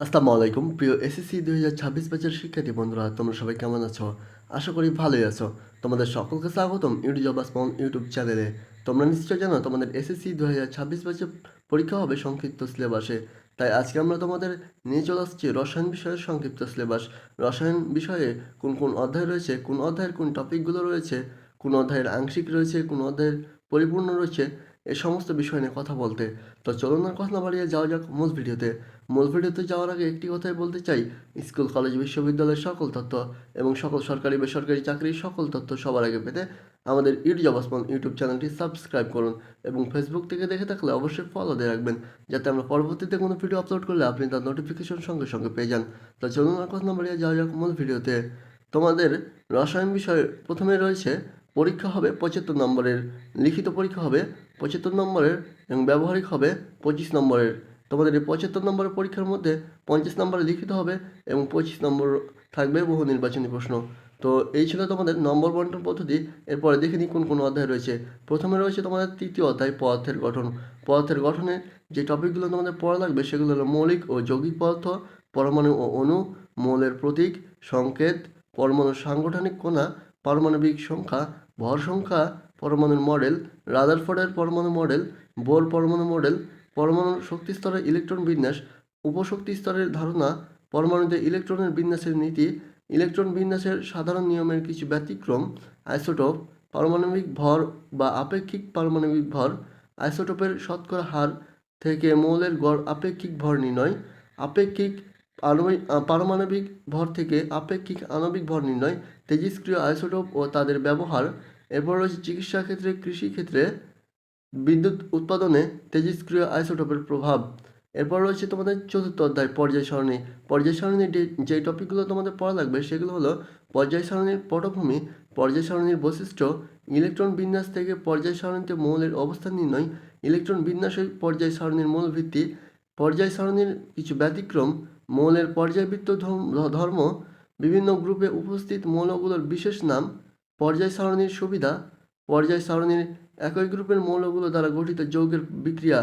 আসসালামু আলাইকুম। প্রিয় এসএসসি দুই হাজার ছাব্বিশ ব্যাচের শিক্ষার্থী বন্ধুরা, তোমরা সবাই কেমন আছো? আশা করি ভালোই আছো। তোমাদের সকলকে স্বাগতম ইউটিউব স্মল ইউটিউব চ্যানেলে তোমরা নিশ্চয় জানো, তোমাদের এসএসসি দুই হাজার ছাব্বিশ ব্যাচের পরীক্ষা হবে সংক্ষিপ্ত সিলেবাসে তাই আজকে আমরা তোমাদের নিয়ে চলে আসছি রসায়ন বিষয়ের সংক্ষিপ্ত সিলেবাস রসায়ন বিষয়ে কোন কোন অধ্যায় রয়েছে, কোন অধ্যায়ের কোন টপিকগুলো রয়েছে, কোন অধ্যায়ের আংশিক রয়েছে, কোন অধ্যায়ের পরিপূর্ণ রয়েছে এই সমস্ত বিষয় নিয়ে কথা বলতে। তো চলুন আর কথা বাড়িয়ে যাওয়া যাক মূল ভিডিওতে। মূল ভিডিওতে যাওয়ার আগে একটি কথাই বলতে চাই, স্কুল, কলেজ, বিশ্ববিদ্যালয়ের সকল তথ্য এবং সকল সরকারি, বেসরকারি চাকরির সকল তথ্য সবার আগে পেতে আমাদের ইউটিউব অবস্মান ইউটিউব চ্যানেলটি সাবস্ক্রাইব করুন এবং ফেসবুক থেকে দেখে থাকলে অবশ্যই ফলো দিয়ে রাখবেন, যাতে আমরা পরবর্তীতে কোনো ভিডিও আপলোড করলে আপনি তার নোটিফিকেশন সঙ্গে সঙ্গে পেয়ে যান। তো চলুন আর কথা বাড়িয়ে যাওয়া যাক মূল ভিডিওতে। তোমাদের রসায়ন বিষয়ে প্রথমে রয়েছে, পরীক্ষা হবে পঁচাত্তর নম্বরের, লিখিত পরীক্ষা হবে পঁচাত্তর নম্বরের এবং ব্যবহারিক হবে পঁচিশ নম্বরের। তোমাদের এই পঁচাত্তর নম্বরের পরীক্ষার মধ্যে পঞ্চাশ নম্বরে লিখিত হবে এবং পঁচিশ নম্বর থাকবে বহু নির্বাচনী প্রশ্ন। তো এই ছিল তোমাদের নম্বর বন্টন পদ্ধতি। এরপরে দেখে নিই কোন কোন অধ্যায় রয়েছে। প্রথমে রয়েছে তোমাদের তৃতীয় অধ্যায়, পদার্থের গঠন। পদার্থের গঠনে যে টপিকগুলো তোমাদের পড়া লাগবে সেগুলো হলো মৌলিক ও যৌগিক পদার্থ, পরমাণু ও অণু, মৌলের প্রতীক, সংকেত, পরমাণুর সাংগঠনিক কণা, পারমাণবিক সংখ্যা, ভর সংখ্যা, পরমাণুর মডেল রাদারফোর্ডের পরমাণু মডেল, বোর পরমাণু মডেল, পরমাণু শক্তি স্তরের ইলেকট্রন বিন্যাস উপশক্তি স্তরের ধারণা, পরমাণুতে ইলেকট্রনের বিন্যাসের নীতি, ইলেকট্রন বিন্যাসের সাধারণ নিয়মের কিছু ব্যতিক্রম, আইসোটোপ, পারমাণবিক ভর বা আপেক্ষিক পারমাণবিক ভর, আইসোটোপের শতকরা হার থেকে মৌলের গড় আপেক্ষিক ভর নির্ণয়, আপেক্ষিক পারমাণবিক ভর থেকে আপেক্ষিক আণবিক ভর নির্ণয়, তেজস্ক্রিয় আইসোটোপ ও তাদের ব্যবহার এরপর রয়েছে চিকিৎসা ক্ষেত্রে, কৃষি ক্ষেত্রে, বিদ্যুৎ উৎপাদনে তেজস্ক্রিয় আইসোটোপের প্রভাব। এরপর রয়েছে তোমাদের চতুর্থ অধ্যায়, পর্যায় সারণী। পর্যায় সারণীর যে- টপিকগুলো তোমাদের পড়া লাগবে সেগুলো হলো পর্যায় সারণীর পটভূমি, পর্যায় সারণীর বৈশিষ্ট্য, ইলেকট্রন বিন্যাস থেকে পর্যায় সারণীতে মৌলের অবস্থান নির্ণয়, ইলেকট্রন বিন্যাসই পর্যায় সারণীর মূল ভিত্তি, পর্যায় সারণীর কিছু ব্যতিক্রম, মৌলের পর্যায়বৃত্ত ধর্ম, বিভিন্ন গ্রুপে উপস্থিত মৌলগুলোর বিশেষ নাম পর্যায় সারণীর সুবিধা, পর্যায় সারণীর একই গ্রুপের মৌলগুলো দ্বারা গঠিত যৌগের বিক্রিয়া।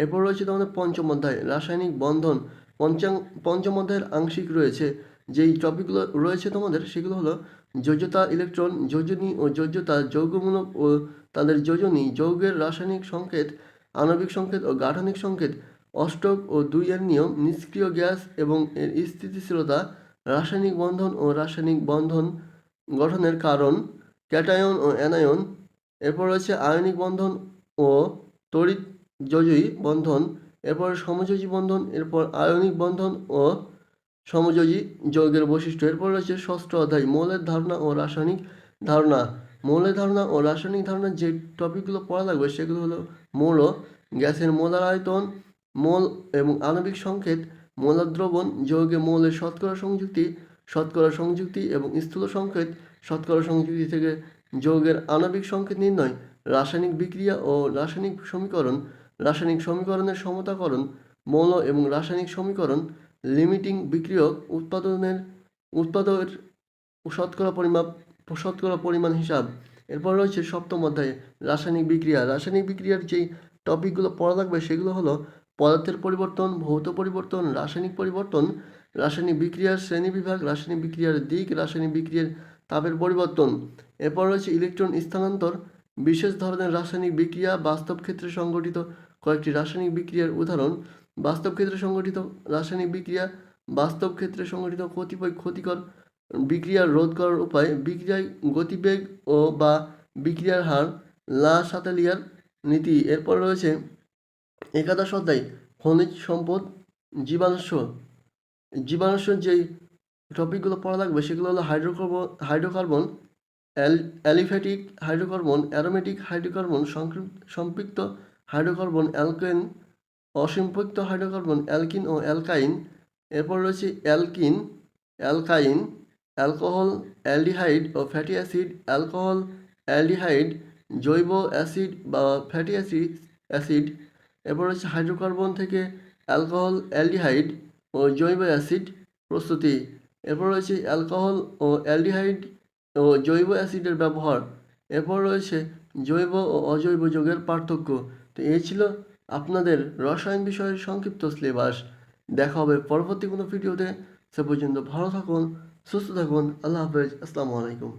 এরপর রয়েছে তোমাদের পঞ্চম অধ্যায়। রাসায়নিক বন্ধন পঞ্চাং, পঞ্চম অধ্যায়ের আংশিক রয়েছে। যেই টপিকগুলো রয়েছে তোমাদের, সেগুলো হলো যোজ্যতা ইলেকট্রন, যোজনী ও যোজ্যতা যৌগমূলক ও তাদের যোজনী, যৌগের রাসায়নিক সংকেত, আণবিক সংকেত ও গাঠনিক সংকেত, অষ্টক ও দুই এর নিয়ম, নিষ্ক্রিয় গ্যাস এবং এর স্থিতিশীলতা, রাসায়নিক বন্ধন ও রাসায়নিক বন্ধন গঠনের কারণ ক্যাটায়ন ও অ্যানায়ন, এরপর রয়েছে আয়নিক বন্ধন ও তড়িৎ যোজী বন্ধন, এরপর সমযোজী বন্ধন, এরপর আয়নিক বন্ধন ও সমযোজী যৌগের বৈশিষ্ট্য, এরপর রয়েছে ষষ্ঠ অধ্যায়, মৌলের ধারণা ও রাসায়নিক ধারণা। মৌলের ধারণা ও রাসায়নিক ধারণার যে টপিকগুলো পড়া লাগবে সেগুলো হলো মৌল, গ্যাসের মোলার আয়তন মোল এবং আণবিক সংকেত মোলার দ্রবণ, যৌগে মৌলের শতকরা সংযুক্তি শতকরা সংযুক্তি এবং স্থূল সংকেত, শতকরা সংযুক্তি থেকে যৌগের আণবিক সংকেত নির্ণয়, রাসায়নিক বিক্রিয়া ও রাসায়নিক সমীকরণ, রাসায়নিক সমীকরণের সমতাকরণ, মৌল এবং রাসায়নিক সমীকরণ, লিমিটিং বিক্রিয়ক উৎপাদনের উৎপাদনের শতকরা পরিমাপ, শতকরা পরিমাণ হিসাব। এরপর রয়েছে সপ্তম অধ্যায়ে, রাসায়নিক বিক্রিয়া। রাসায়নিক বিক্রিয়ার যেই টপিকগুলো পড়া লাগবে সেগুলো হলো পদার্থের পরিবর্তন, ভৌত পরিবর্তন, রাসায়নিক পরিবর্তন রাসায়নিক বিক্রিয়ার শ্রেণীবিভাগ রাসায়নিক বিক্রিয়ার দিক, রাসায়নিক বিক্রিয়ার তাপের পরিবর্তন। এরপর রয়েছে ইলেকট্রন স্থানান্তর। বিশেষ ধরনের রাসায়নিক বিক্রিয়া বাস্তব ক্ষেত্রে সংঘটিত কয়েকটি রাসায়নিক বিক্রিয়ার উদাহরণ। বাস্তব ক্ষেত্রে সংঘটিত রাসায়নিক বিক্রিয়া বাস্তব ক্ষেত্রে সংঘটিত কতিপয় ক্ষতিকর বিক্রিয়ার রোধ করার উপায় বিক্রিয়ায় গতিবেগ ও বা বিক্রিয়ার হার, লা সাতালিয়ার নীতি। এরপর রয়েছে একাদশ অধ্যায়, খনিজ সম্পদ, জীবাশ্ম। জীবাশ্ম যেই টপিকগুলো পড়া লাগবে, সেগুলো হলো হাইড্রোকার্বন হাইড্রোকার্বন অ্যাল অ্যালিফ্যাটিক হাইড্রোকার্বন অ্যারোমেটিক হাইড্রোকার্বন সম্পৃক্ত হাইড্রোকার্বন অ্যালকেন অসম্পৃক্ত হাইড্রোকার্বন অ্যালকিন ও অ্যালকাইন এরপর রয়েছে অ্যালকিন অ্যালকাইন অ্যালকোহল অ্যালডিহাইড ও ফ্যাটি অ্যাসিড অ্যালকোহল অ্যালডিহাইড জৈব অ্যাসিড বা ফ্যাটি অ্যাসিড অ্যাসিড এরপর রয়েছে হাইড্রোকার্বন থেকে অ্যালকোহল অ্যালডিহাইড ও জৈব অ্যাসিড প্রস্তুতি। এরপর রয়েছে অ্যালকোহল ও অ্যালডিহাইড ও জৈব অ্যাসিডের ব্যবহার। এরপর রয়েছে জৈব ও অজৈব যৌগের পার্থক্য। তো এই ছিল আপনাদের রসায়ন বিষয়ের সংক্ষিপ্ত সিলেবাস দেখা হবে পরবর্তী কোনো ভিডিওতে। সে পর্যন্ত ভালো থাকুন, সুস্থ থাকুন। আল্লাহ হাফেজ। আসসালামু আলাইকুম।